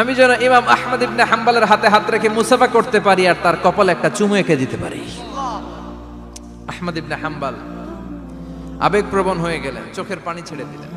আমি যেন ইমাম আহমদ ইবনে হাম্বালের হাতে হাত রেখে মুসাফা করতে পারি আর তার কপালে একটা চুমু এঁকে দিতে পারি। আহমদ ইবনে হাম্বাল আবেগপ্রবণ হয়ে গেলেন, চোখের পানি ছেড়ে দিলেন।